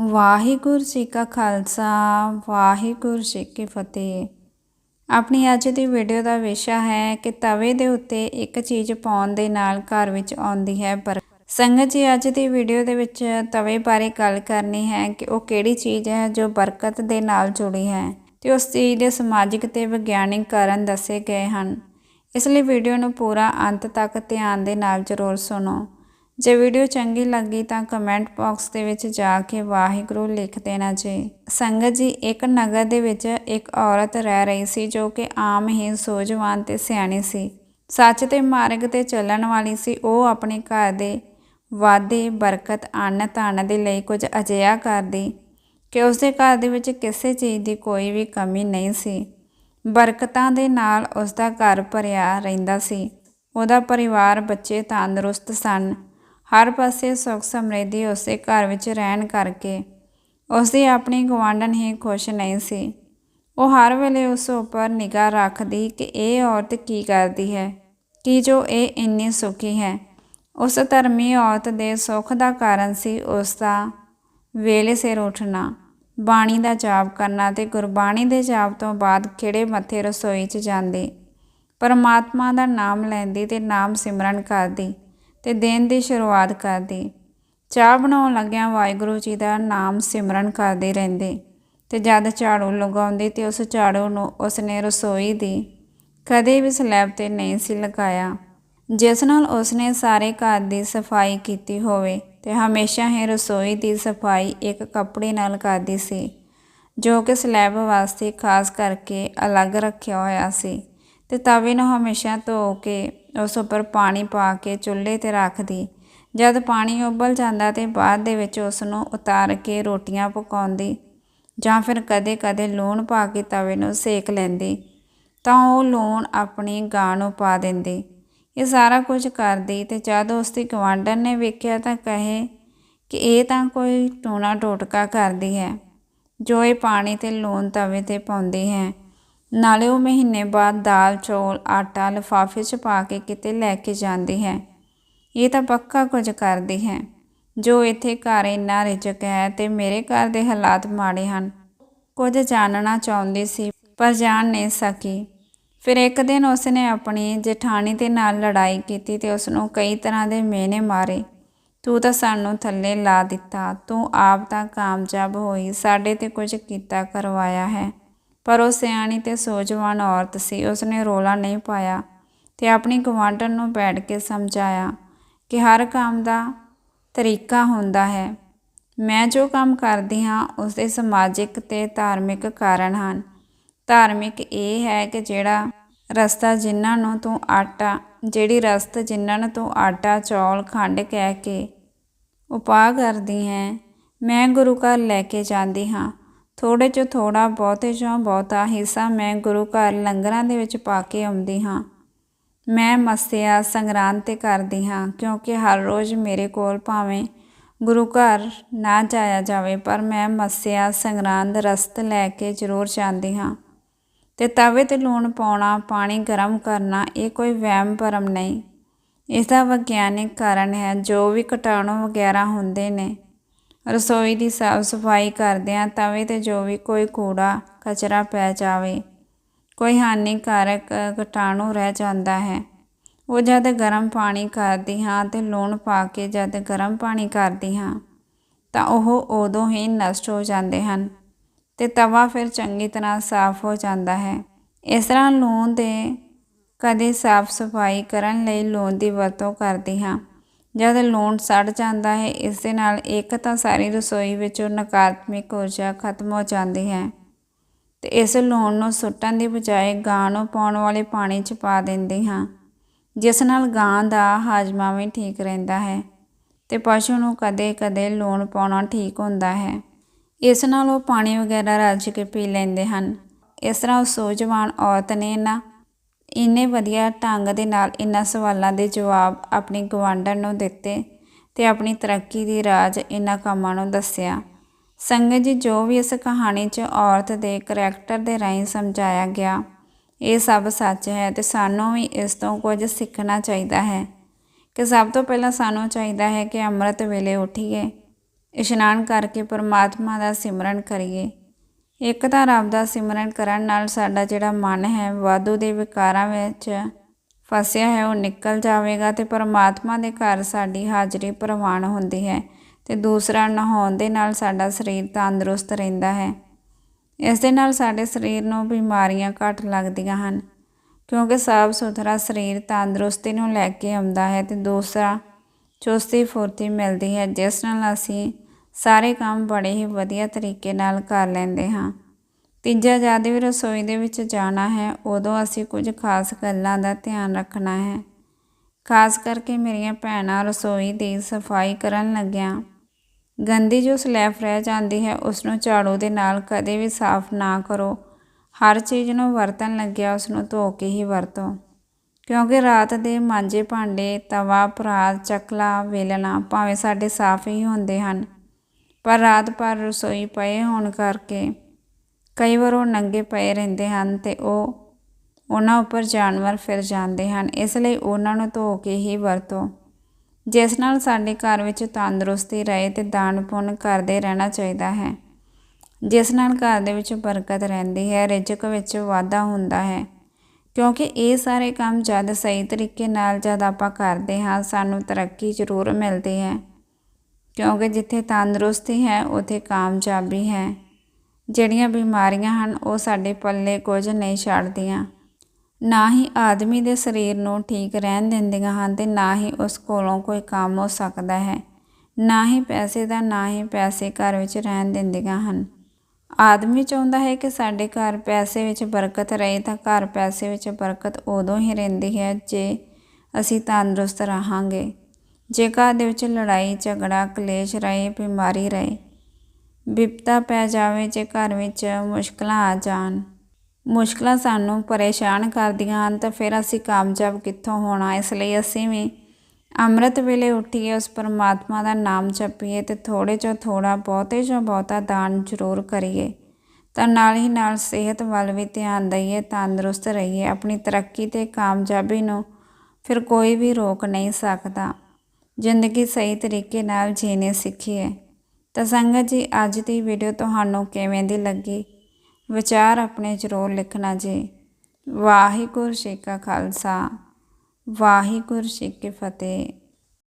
ਵਾਹਿਗੁਰੂ ਜੀ ਕਾ ਖਾਲਸਾ, ਵਾਹਿਗੁਰੂ ਜੀ ਕੀ ਫਤਿਹ। ਆਪਣੀ ਅੱਜ ਦੀ ਵੀਡੀਓ ਦਾ ਵਿਸ਼ਾ ਹੈ ਕਿ ਤਵੇ ਦੇ ਉੱਤੇ ਇੱਕ ਚੀਜ਼ ਪਾਉਣ ਦੇ ਨਾਲ ਘਰ ਵਿੱਚ ਆਉਂਦੀ ਹੈ ਪਰ ਸੰਗਤ ਜੀ, ਅੱਜ ਦੀ ਵੀਡੀਓ ਦੇ ਵਿੱਚ ਤਵੇ ਬਾਰੇ ਗੱਲ ਕਰਨੀ ਹੈ ਕਿ ਉਹ ਕਿਹੜੀ ਚੀਜ਼ ਹੈ ਜੋ ਬਰਕਤ ਦੇ ਨਾਲ ਜੁੜੀ ਹੈ ਤੇ ਉਸ ਚੀਜ਼ ਦੇ ਸਮਾਜਿਕ ਤੇ ਵਿਗਿਆਨਿਕ ਕਾਰਨ ਦੱਸੇ ਗਏ ਹਨ। ਇਸ ਲਈ ਵੀਡੀਓ ਨੂੰ ਪੂਰਾ ਅੰਤ ਤੱਕ ਧਿਆਨ ਦੇ ਨਾਲ ਜ਼ਰੂਰ ਸੁਣੋ। ਜੇ ਵੀਡੀਓ ਚੰਗੀ ਲੱਗੀ ਤਾਂ ਕਮੈਂਟ ਬਾਕਸ ਦੇ ਵਿੱਚ ਜਾ ਕੇ ਵਾਹਿਗੁਰੂ ਲਿਖ ਦੇਣਾ ਜੀ। ਸੰਗਤ ਜੀ, ਇੱਕ ਨਗਰ ਦੇ ਵਿੱਚ ਇੱਕ ਔਰਤ ਰਹਿ ਰਹੀ ਸੀ ਜੋ ਕਿ ਆਮ ਹੀ ਸੋਝਵਾਨ ਤੇ ਸਿਆਣੀ ਸੀ। ਸੱਚ ਤੇ ਮਾਰਗ ਤੇ ਚੱਲਣ ਵਾਲੀ ਸੀ। ਉਹ ਆਪਣੇ ਘਰ ਦੇ ਵਾਦੇ ਬਰਕਤ ਅੰਨ ਧਨ ਦੇ ਲਈ ਕੁਝ ਅਜਿਹਾ ਕਰਦੀ ਕਿ ਉਸਦੇ ਘਰ ਦੇ ਵਿੱਚ ਕਿਸੇ ਚੀਜ਼ ਦੀ ਕੋਈ ਵੀ ਕਮੀ ਨਹੀਂ ਸੀ। ਬਰਕਤਾਂ ਦੇ ਨਾਲ ਉਸ ਦਾ ਘਰ ਭਰਿਆ ਰਹਿੰਦਾ ਸੀ। ਉਹਦਾ ਪਰਿਵਾਰ, ਬੱਚੇ ਤੰਦਰੁਸਤ ਸਨ। ਹਰ ਪਾਸੇ ਸੁੱਖ ਸਮ੍ਰਿੱਧੀ ਉਸੇ ਘਰ ਵਿੱਚ ਰਹਿਣ ਕਰਕੇ ਉਸ ਦੀ ਆਪਣੀ ਗਵਾਂਢਣ ਹੀ ਖੁਸ਼ ਨਹੀਂ ਸੀ। ਉਹ ਹਰ ਵੇਲੇ ਉਸ ਉੱਪਰ ਨਿਗਾਹ ਰੱਖਦੀ ਕਿ ਇਹ ਔਰਤ ਕੀ ਕਰਦੀ ਹੈ, ਕਿ ਜੋ ਇਹ ਇੰਨੀ ਸੁਖੀ ਹੈ। ਉਸ ਧਰਮੀ ਔਰਤ ਦੇ ਸੁੱਖ ਦਾ ਕਾਰਨ ਸੀ ਉਸ ਦਾ ਵੇਲੇ ਸਿਰ ਉੱਠਣਾ, ਬਾਣੀ ਦਾ ਜਾਪ ਕਰਨਾ ਤੇ ਗੁਰਬਾਣੀ ਦੇ ਜਾਪ ਤੋਂ ਬਾਅਦ ਖਿਹੜੇ ਮੱਥੇ ਰਸੋਈ 'ਚ ਜਾਂਦੀ। ਪਰਮਾਤਮਾ ਦਾ ਨਾਮ ਲੈਂਦੀ ਤੇ ਨਾਮ ਸਿਮਰਨ ਕਰਦੀ। ਤੇ ਦਿਨ ਦੀ ਸ਼ੁਰੂਆਤ ਕਰਦੀ। ਚਾਹ ਬਣਾਉਣ ਲੱਗਿਆਂ ਵਾਹਿਗੁਰੂ ਜੀ ਦਾ ਨਾਮ ਸਿਮਰਨ ਕਰਦੇ ਰਹਿੰਦੇ ਤੇ ਜਦ ਝਾੜੂ ਲਗਾਉਂਦੀ ਤੇ ਉਸ ਝਾੜੂ ਨੂੰ ਉਸਨੇ ਰਸੋਈ ਦੀ ਕਦੇ ਵੀ ਸਲੈਬ ਤੇ ਨਹੀਂ ਸੀ ਲਗਾਇਆ। ਜਿਸ ਨਾਲ ਉਸਨੇ ਸਾਰੇ ਘਰ ਦੀ ਸਫ਼ਾਈ ਕੀਤੀ ਹੋਵੇ ਤੇ ਹਮੇਸ਼ਾ ਹੀ ਰਸੋਈ ਦੀ ਸਫ਼ਾਈ ਇੱਕ ਕੱਪੜੇ ਨਾਲ ਕਰਦੀ ਸੀ, ਜੋ ਕਿ ਸਲੈਬ ਵਾਸਤੇ ਖਾਸ ਕਰਕੇ ਅਲੱਗ ਰੱਖਿਆ ਹੋਇਆ ਸੀ ਤੇ ਤਵੇ ਨੂੰ ਹਮੇਸ਼ਾ ਧੋ ਕੇ ਉਸ ਉੱਪਰ ਪਾਣੀ ਪਾ ਕੇ ਚੁੱਲ੍ਹੇ 'ਤੇ ਰੱਖਦੀ। ਜਦ ਪਾਣੀ ਉਬਲ ਜਾਂਦਾ ਤੇ ਬਾਅਦ ਦੇ ਵਿੱਚ ਉਸ ਨੂੰ ਉਤਾਰ ਕੇ ਰੋਟੀਆਂ ਪਕਾਉਂਦੀ ਜਾਂ ਫਿਰ ਕਦੇ-ਕਦੇ ਲੂਣ ਪਾ ਕੇ ਤਵੇ ਨੂੰ ਸੇਕ ਲੈਂਦੀ, ਤਾਂ ਉਹ ਲੂਣ ਆਪਣੀ ਗਾਂ ਨੂੰ ਪਾ ਦਿੰਦੀ। ਇਹ ਸਾਰਾ ਕੁਝ ਕਰਦੀ ਤੇ ਜਦ ਉਸ ਦੀ ਗਵਾਂਢਣ ਨੇ ਵੇਖਿਆ ਤਾਂ ਕਹੇ ਕਿ ਇਹ ਤਾਂ ਕੋਈ ਟੂਣਾ ਟੋਟਕਾ ਕਰਦੀ ਹੈ, ਜੋ ਇਹ ਪਾਣੀ ਤੇ ਲੂਣ ਤਵੇ ਤੇ ਪਾਉਂਦੀ ਹੈ। ਨਾਲੇ ਉਹ ਮਹੀਨੇ ਬਾਅਦ ਦਾਲ, ਚੌਲ, ਆਟਾ, ਲਿਫਾਫੇ 'ਚ ਪਾ ਕੇ ਕਿਤੇ ਲੈ ਕੇ ਜਾਂਦੀ ਹੈ। ਇਹ ਤਾਂ ਪੱਕਾ ਕੁਝ ਕਰਦੀ ਹੈ। ਜੋ ਇੱਥੇ ਘਰ ਇੰਨਾ ਰਿਜਕ ਹੈ ਤੇ ਮੇਰੇ ਘਰ ਦੇ ਹਾਲਾਤ ਮਾੜੇ ਹਨ। ਕੁਝ ਜਾਣਨਾ ਚਾਹੁੰਦੀ ਸੀ, ਪਰ ਜਾਣ ਨਹੀਂ ਸਕੀ। ਫਿਰ ਇੱਕ ਦਿਨ ਉਸਨੇ ਆਪਣੀ ਜਠਾਣੀ ਦੇ ਨਾਲ ਲੜਾਈ ਕੀਤੀ ਤੇ ਉਸ ਨੂੰ ਕਈ ਤਰ੍ਹਾਂ ਦੇ ਮੇਨੇ ਮਾਰੇ। ਤੂੰ ਤਾਂ ਸਾਨੂੰ ਥੱਲੇ ਲਾ ਦਿੱਤਾ। ਤੂੰ ਆਪ ਤਾਂ ਕਾਮਯਾਬ ਹੋਈ। ਸਾਡੇ ਤੇ ਕੁਝ ਕੀਤਾ ਕਰਵਾਇਆ ਹੈ। ਪਰ ਉਹ ਸਿਆਣੀ ਤੇ ਸੋਝਵਾਨ ਔਰਤ ਸੀ। ਉਸਨੇ ਰੋਲਾ ਨਹੀਂ ਪਾਇਆ ਤੇ ਆਪਣੀ ਗਵਾਂਢਣ ਨੂੰ ਬੈਠ ਕੇ ਸਮਝਾਇਆ ਕਿ ਹਰ ਕੰਮ ਦਾ ਤਰੀਕਾ ਹੁੰਦਾ ਹੈ। ਮੈਂ ਜੋ ਕੰਮ ਕਰਦੀ ਹਾਂ, ਉਸ ਦੇ ਸਮਾਜਿਕ ਤੇ ਧਾਰਮਿਕ ਕਾਰਨ ਹਨ। ਧਾਰਮਿਕ ਇਹ ਹੈ ਕਿ ਜਿਹੜਾ ਰਸਤਾ ਜਿਨ੍ਹਾਂ ਨੂੰ ਤੂੰ ਆਟਾ, ਜਿਹੜੀ ਰਸਤ ਜਿਨ੍ਹਾਂ ਨੂੰ ਤੂੰ ਆਟਾ, ਚੌਲ, ਖੰਡ ਕਹਿ ਕੇ ਉਪਾਅ ਕਰਦੀ ਹੈ, ਮੈਂ ਗੁਰੂ ਘਰ ਲੈ ਕੇ ਜਾਂਦੀ ਹਾਂ। ਥੋੜੇ ਚੋਂ ਥੋੜਾ ਬਹੁਤੇ ਚੋਂ ਬਹੁਤਾ ਹਿੱਸਾ ਮੈਂ ਗੁਰੂ ਘਰ ਲੰਗਰਾਂ ਦੇ ਵਿੱਚ ਪਾ ਕੇ ਆਉਂਦੀ ਹਾਂ। ਮੈਂ ਮਸਿਆ ਸੰਗਰਾਂਦ ਤੇ ਕਰਦੀ ਹਾਂ, ਕਿਉਂਕਿ ਹਰ ਰੋਜ਼ ਮੇਰੇ ਕੋਲ ਭਾਵੇਂ ਗੁਰੂ ਘਰ ਨਾ ਜਾਇਆ ਜਾਵੇ, ਪਰ ਮੈਂ ਮਸਿਆ ਸੰਗਰਾਂਦ ਰਸਤ ਲੈ ਕੇ ਜ਼ਰੂਰ ਜਾਂਦੀ ਹਾਂ। ਤੇ ਤਵੇ ਤੇ ਲੂਣ ਪਾਉਣਾ, ਪਾਣੀ ਗਰਮ ਕਰਨਾ, ਇਹ ਕੋਈ ਵਹਿਮ ਭਰਮ ਨਹੀਂ। ਇਸ ਦਾ ਵਿਗਿਆਨਿਕ ਕਾਰਨ ਹੈ, ਜੋ ਵੀ ਕੀਟਾਣੂ ਵਗੈਰਾ ਹੁੰਦੇ ਨੇ ਰਸੋਈ ਦੀ ਸਾਫ਼ ਸਫ਼ਾਈ ਕਰਦਿਆਂ ਤਵੇ ਤੇ ਜੋ ਵੀ ਕੋਈ ਕੂੜਾ, ਕਚਰਾ ਪੈ ਜਾਵੇ, ਕੋਈ ਹਾਨੀਕਾਰਕ ਕੀਟਾਣੂ ਰਹਿ ਜਾਂਦਾ ਹੈ। ਉਹ ਜਦ ਗਰਮ ਪਾਣੀ ਕਰਦੀ ਹਾਂ ਤੇ ਲੂਣ ਪਾ ਕੇ ਜਦ ਗਰਮ ਪਾਣੀ ਕਰਦੀ ਹਾਂ, ਤਾਂ ਉਹ ਉਦੋਂ ਹੀ ਨਸ਼ਟ ਹੋ ਜਾਂਦੇ ਹਨ ਤੇ ਤਵਾ ਫਿਰ ਚੰਗੀ ਤਰ੍ਹਾਂ ਸਾਫ਼ ਹੋ ਜਾਂਦਾ ਹੈ। ਇਸ ਤਰ੍ਹਾਂ ਲੂਣ ਦੇ ਕਦੇ ਸਾਫ਼ ਸਫ਼ਾਈ ਕਰਨ ਲਈ ਲੂਣ ਦੀ ਵਰਤੋਂ ਕਰਦੀ ਹਾਂ। ਜਦ ਲੂਣ ਸੜ ਜਾਂਦਾ ਹੈ, ਇਸ ਦੇ ਨਾਲ ਇੱਕ ਤਾਂ ਸਾਰੀ ਰਸੋਈ ਵਿੱਚੋਂ ਨਕਾਰਾਤਮਕ ਊਰਜਾ ਖਤਮ ਹੋ ਜਾਂਦੀ ਹੈ ਤੇ ਇਸ ਲੂਣ ਨੂੰ ਸੁੱਟਣ ਦੀ ਬਜਾਏ ਗਾਂ ਨੂੰ ਪਾਉਣ ਵਾਲੇ ਪਾਣੀ 'ਚ ਪਾ ਦਿੰਦੀ ਹਾਂ, ਜਿਸ ਨਾਲ ਗਾਂ ਦਾ ਹਾਜ਼ਮਾ ਵੀ ਠੀਕ ਰਹਿੰਦਾ ਹੈ ਤੇ ਪਸ਼ੂ ਨੂੰ ਕਦੇ-ਕਦੇ ਲੂਣ ਪਾਉਣਾ ਠੀਕ ਹੁੰਦਾ ਹੈ। ਇਸ ਨਾਲ ਉਹ ਪਾਣੀ ਵਗੈਰਾ ਰੱਜ ਕੇ ਪੀ ਲੈਂਦੇ ਹਨ। ਇਸ ਤਰ੍ਹਾਂ ਉਹ ਸੋਜਵਾਨ ਔਰਤ ਨੇ ਨਾ ਇੰਨੇ ਵਧੀਆ ਢੰਗ ਦੇ ਨਾਲ ਇਹਨਾਂ ਸਵਾਲਾਂ ਦੇ ਜਵਾਬ ਆਪਣੀ ਗਵਾਂਢਣ ਨੂੰ ਦਿੱਤੇ ਤੇ ਆਪਣੀ ਤਰੱਕੀ ਦੀ ਰਾਜ ਇਹਨਾਂ ਕੰਮਾਂ ਨੂੰ ਦੱਸਿਆ। ਸੰਗਤ ਜੀ, ਜੋ ਵੀ ਇਸ ਕਹਾਣੀ 'ਚ ਔਰਤ ਦੇ ਕਰੈਕਟਰ ਦੇ ਰਾਹੀਂ ਸਮਝਾਇਆ ਗਿਆ, ਇਹ ਸਭ ਸੱਚ ਹੈ ਤੇ ਸਾਨੂੰ ਵੀ ਇਸ ਤੋਂ ਕੁਝ ਸਿੱਖਣਾ ਚਾਹੀਦਾ ਹੈ। ਕਿ ਸਭ ਤੋਂ ਪਹਿਲਾਂ ਸਾਨੂੰ ਚਾਹੀਦਾ ਹੈ ਕਿ ਅੰਮ੍ਰਿਤ ਵੇਲੇ ਉੱਠੀਏ, ਇਸ਼ਨਾਨ ਕਰਕੇ ਪਰਮਾਤਮਾ ਦਾ ਸਿਮਰਨ ਕਰੀਏ। ਇੱਕ ਤਾਂ ਰੱਬ ਦਾ ਸਿਮਰਨ ਕਰਨ ਨਾਲ ਸਾਡਾ ਜਿਹੜਾ ਮਨ ਹੈ, ਵਾਧੂ ਦੇ ਵਿਕਾਰਾਂ ਵਿੱਚ ਫਸਿਆ ਹੈ, ਉਹ ਨਿਕਲ ਜਾਵੇਗਾ ਤੇ ਪਰਮਾਤਮਾ ਦੇ ਘਰ ਸਾਡੀ ਹਾਜ਼ਰੀ ਪ੍ਰਵਾਨ ਹੁੰਦੀ ਹੈ ਤੇ ਦੂਸਰਾ ਨਹਾਉਣ ਦੇ ਨਾਲ ਸਾਡਾ ਸਰੀਰ ਤੰਦਰੁਸਤ ਰਹਿੰਦਾ ਹੈ। ਇਸ ਦੇ ਨਾਲ ਸਾਡੇ ਸਰੀਰ ਨੂੰ ਬਿਮਾਰੀਆਂ ਘੱਟ ਲੱਗਦੀਆਂ ਹਨ, ਕਿਉਂਕਿ ਸਾਫ਼ ਸੁਥਰਾ ਸਰੀਰ ਤੰਦਰੁਸਤੀ ਨੂੰ ਲੈ ਕੇ ਆਉਂਦਾ ਹੈ ਤੇ ਦੂਸਰਾ ਚੁਸਤੀ ਫੁਰਤੀ ਮਿਲਦੀ ਹੈ, ਜਿਸ ਨਾਲ ਅਸੀਂ ਸਾਰੇ ਕੰਮ ਬੜੇ ਹੀ ਵਧੀਆ ਤਰੀਕੇ ਨਾਲ ਕਰ ਲੈਂਦੇ ਹਾਂ। ਤੀਜਾ ਜਦ ਵੀ ਰਸੋਈ ਦੇ ਵਿੱਚ ਜਾਣਾ ਹੈ, ਉਦੋਂ ਅਸੀਂ ਕੁਝ ਖਾਸ ਗੱਲਾਂ ਦਾ ਧਿਆਨ ਰੱਖਣਾ ਹੈ। ਖਾਸ ਕਰਕੇ ਮੇਰੀਆਂ ਭੈਣਾਂ ਰਸੋਈ ਦੀ ਸਫ਼ਾਈ ਕਰਨ ਲੱਗਿਆਂ। ਗੰਦੀ ਜੋ ਸਲੈਫ ਰਹਿ ਜਾਂਦੀ ਹੈ ਉਸ ਨੂੰ ਝਾੜੂ ਦੇ ਨਾਲ ਕਦੇ ਵੀ ਸਾਫ਼ ਨਾ ਕਰੋ। ਹਰ ਚੀਜ਼ ਨੂੰ ਵਰਤਣ ਲੱਗਿਆ ਉਸ ਨੂੰ ਧੋ ਕੇ ਹੀ ਵਰਤੋ। ਕਿਉਂਕਿ ਰਾਤ ਦੇ ਮਾਂਜੇ ਭਾਂਡੇ, ਤਵਾ, ਪਰਾਤ, ਚੱਕਲਾ, ਵੇਲਣਾ ਭਾਵੇਂ ਸਾਡੇ ਸਾਫ਼ ਹੀ ਹੁੰਦੇ ਹਨ। ਪਰ ਰਾਤ ਭਰ ਰਸੋਈ ਪਏ ਹੋਣ ਕਰਕੇ ਕਈ ਵਾਰ ਉਹ ਨੰਗੇ ਪਏ ਰਹਿੰਦੇ ਹਨ ਤੇ ਉਹ ਉਹਨਾਂ ਉੱਪਰ ਜਾਨਵਰ ਫਿਰ ਜਾਂਦੇ ਹਨ। ਇਸ ਲਈ ਉਹਨਾਂ ਨੂੰ ਧੋ ਕੇ ਹੀ ਵਰਤੋ। ਜਿਸ ਨਾਲ ਸਾਡੇ ਘਰ ਵਿੱਚ ਤੰਦਰੁਸਤੀ ਰਹੇ ਤੇ ਦਾਨ ਪੁੰਨ ਕਰਦੇ ਰਹਿਣਾ ਚਾਹੀਦਾ ਹੈ। ਜਿਸ ਨਾਲ ਘਰ ਦੇ ਵਿੱਚ ਬਰਕਤ ਰਹਿੰਦੀ ਹੈ, ਰਿਜ਼ਕ ਵਿੱਚ ਵਾਧਾ ਹੁੰਦਾ ਹੈ। ਕਿਉਂਕਿ ਇਹ ਸਾਰੇ ਕੰਮ ਜਦ ਸਹੀ ਤਰੀਕੇ ਨਾਲ ਜਦ ਆਪਾਂ ਕਰਦੇ ਹਾਂ, ਸਾਨੂੰ ਤਰੱਕੀ ਜ਼ਰੂਰ ਮਿਲਦੀ ਹੈ। ਕਿਉਂਕਿ ਜਿੱਥੇ ਤੰਦਰੁਸਤੀ ਹੈ, ਉੱਥੇ ਕਾਮਯਾਬੀ ਹੈ। ਜਿਹੜੀਆਂ ਬਿਮਾਰੀਆਂ ਹਨ, ਉਹ ਸਾਡੇ ਪੱਲੇ ਕੁਝ ਨਹੀਂ ਛੱਡਦੀਆਂ। ਨਾ ਹੀ ਆਦਮੀ ਦੇ ਸਰੀਰ ਨੂੰ ਠੀਕ ਰਹਿਣ ਦਿੰਦੀਆਂ ਹਨ ਤੇ ਨਾ ਹੀ ਉਸ ਕੋਲੋਂ ਕੋਈ ਕੰਮ ਹੋ ਸਕਦਾ ਹੈ। ਨਾ ਹੀ ਪੈਸੇ ਦਾ, ਨਾ ਹੀ ਪੈਸੇ ਘਰ ਵਿੱਚ ਰਹਿਣ ਦਿੰਦੀਆਂ ਹਨ। ਆਦਮੀ ਚਾਹੁੰਦਾ ਹੈ ਕਿ ਸਾਡੇ ਘਰ ਪੈਸੇ ਵਿੱਚ ਬਰਕਤ ਰਹੇ ਤਾਂ ਘਰ ਪੈਸੇ ਵਿੱਚ ਬਰਕਤ ਉਦੋਂ ਹੀ ਰਹਿੰਦੀ ਹੈ ਜੇ ਅਸੀਂ ਤੰਦਰੁਸਤ ਰਹਾਂਗੇ। ਜੇ ਘਰ ਦੇ ਵਿੱਚ ਲੜਾਈ, ਝਗੜਾ, ਕਲੇਸ਼ ਰਹੇ, ਬਿਮਾਰੀ ਰਹੇ ਵਿਪਤਾ ਪੈ ਜਾਵੇ ਜੇ ਘਰ ਵਿੱਚ ਮੁਸ਼ਕਲਾਂ ਆ ਜਾਣ। ਮੁਸ਼ਕਲਾਂ ਸਾਨੂੰ ਪਰੇਸ਼ਾਨ ਕਰਦੀਆਂ ਹਨ ਤਾਂ ਫਿਰ ਅਸੀਂ ਕਾਮਯਾਬ ਕਿੱਥੋਂ ਹੋਣਾ? ਇਸ ਲਈ ਅਸੀਂ ਵੀ ਅੰਮ੍ਰਿਤ ਵੇਲੇ ਉੱਠੀਏ, ਉਸ ਪਰਮਾਤਮਾ ਦਾ ਨਾਮ ਜਪੀਏ ਤੇ ਥੋੜੇ ਚੋਂ ਥੋੜਾ ਬਹੁਤੇ ਚੋਂ ਬਹੁਤਾ ਦਾਨ ਜ਼ਰੂਰ ਕਰੀਏ। ਤਾਂ ਨਾਲ ਹੀ ਨਾਲ ਸਿਹਤ ਵੱਲ ਵੀ ਧਿਆਨ ਦਈਏ, ਤੰਦਰੁਸਤ ਰਹੀਏ, ਆਪਣੀ ਤਰੱਕੀ ਤੇ ਕਾਮਯਾਬੀ ਨੂੰ ਫਿਰ ਕੋਈ ਵੀ ਰੋਕ ਨਹੀਂ ਸਕਦਾ। ਜ਼ਿੰਦਗੀ ਸਹੀ ਤਰੀਕੇ ਨਾਲ ਜੀਣੇ ਸਿੱਖੀਏ। ਤਾਂ ਸੰਗਤ ਜੀ, ਅੱਜ ਦੀ ਵੀਡੀਓ ਤੁਹਾਨੂੰ ਕਿਵੇਂ ਦੀ ਲੱਗੀ? ਵਿਚਾਰ ਆਪਣੇ ਜ਼ਰੂਰ ਲਿਖਣਾ ਜੀ। ਵਾਹਿਗੁਰੂ ਜੀ ਕਾ ਖਾਲਸਾ। ਵਾਹਿਗੁਰੂ ਜੀ ਕੀ ਫਤਿਹ।